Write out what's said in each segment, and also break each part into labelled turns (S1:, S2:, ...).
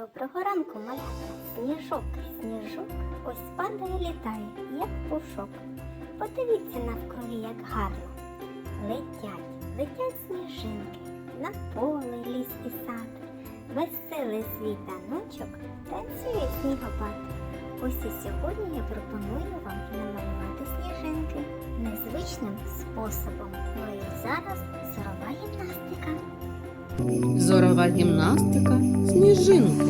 S1: Доброго ранку, малята. Сніжок, сніжок, ось падає, літає, як пушок. Подивіться навкруги, як гарно. Летять, летять сніжинки, на поле, ліс і сад. Веселий світаночок танцює снігопад. Ось і сьогодні я пропоную вам намалювати сніжинки незвичним способом. Ну і зараз зорова гімнастика.
S2: Зорова гімнастика сніжинки.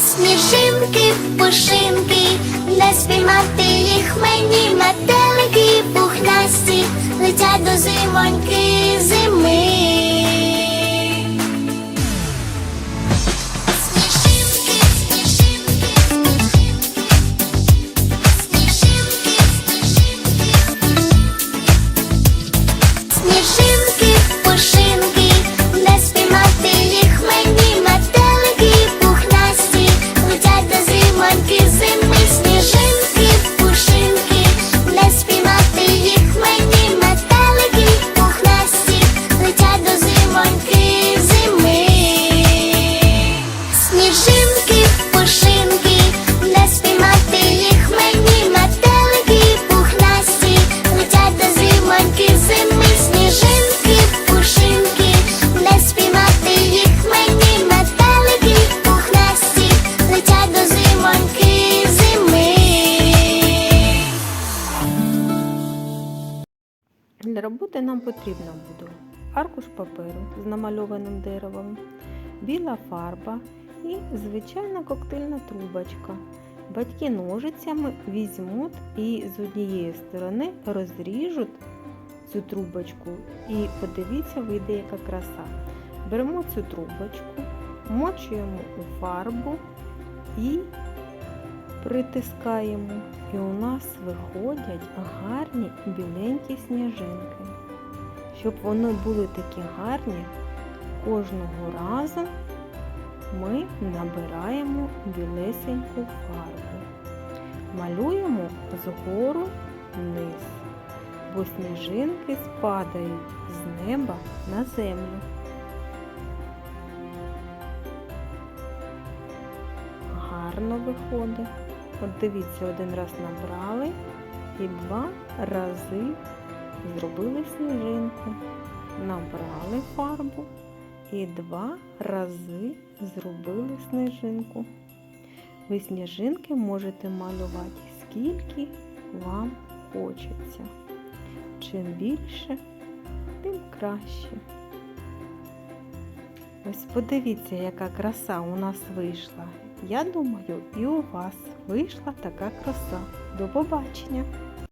S3: Сніжинки, пушинки, не спіймати їх мені метелики пухнасті летять до зимоньки зими. Не спіймати їх мені метелики пухнасті летять до зимоньки зими. Сніжинки, пушинки, не спіймати їх мені метелики пухнасті летять до зимоньки зими.
S4: Для роботи нам потрібно буде аркуш паперу з намальованим деревом, біла фарба і звичайна коктейльна трубочка. Батьки ножицями візьмуть і з однієї сторони розріжуть цю трубочку. І подивіться, вийде яка краса. Беремо цю трубочку, мочуємо у фарбу і притискаємо. І у нас виходять гарні біленькі сніжинки. Щоб вони були такі гарні, кожного разу ми набираємо білесеньку фарбу. Малюємо згору вниз, бо сніжинки спадають з неба на землю. Гарно виходить. От дивіться, один раз набрали і два рази зробили сніжинку. Набрали фарбу і два рази зробили сніжинку. Ви сніжинки можете малювати скільки вам хочеться. Чим більше, тим краще. Ось подивіться, яка краса у нас вийшла. Я думаю, і у вас вийшла така краса. До побачення!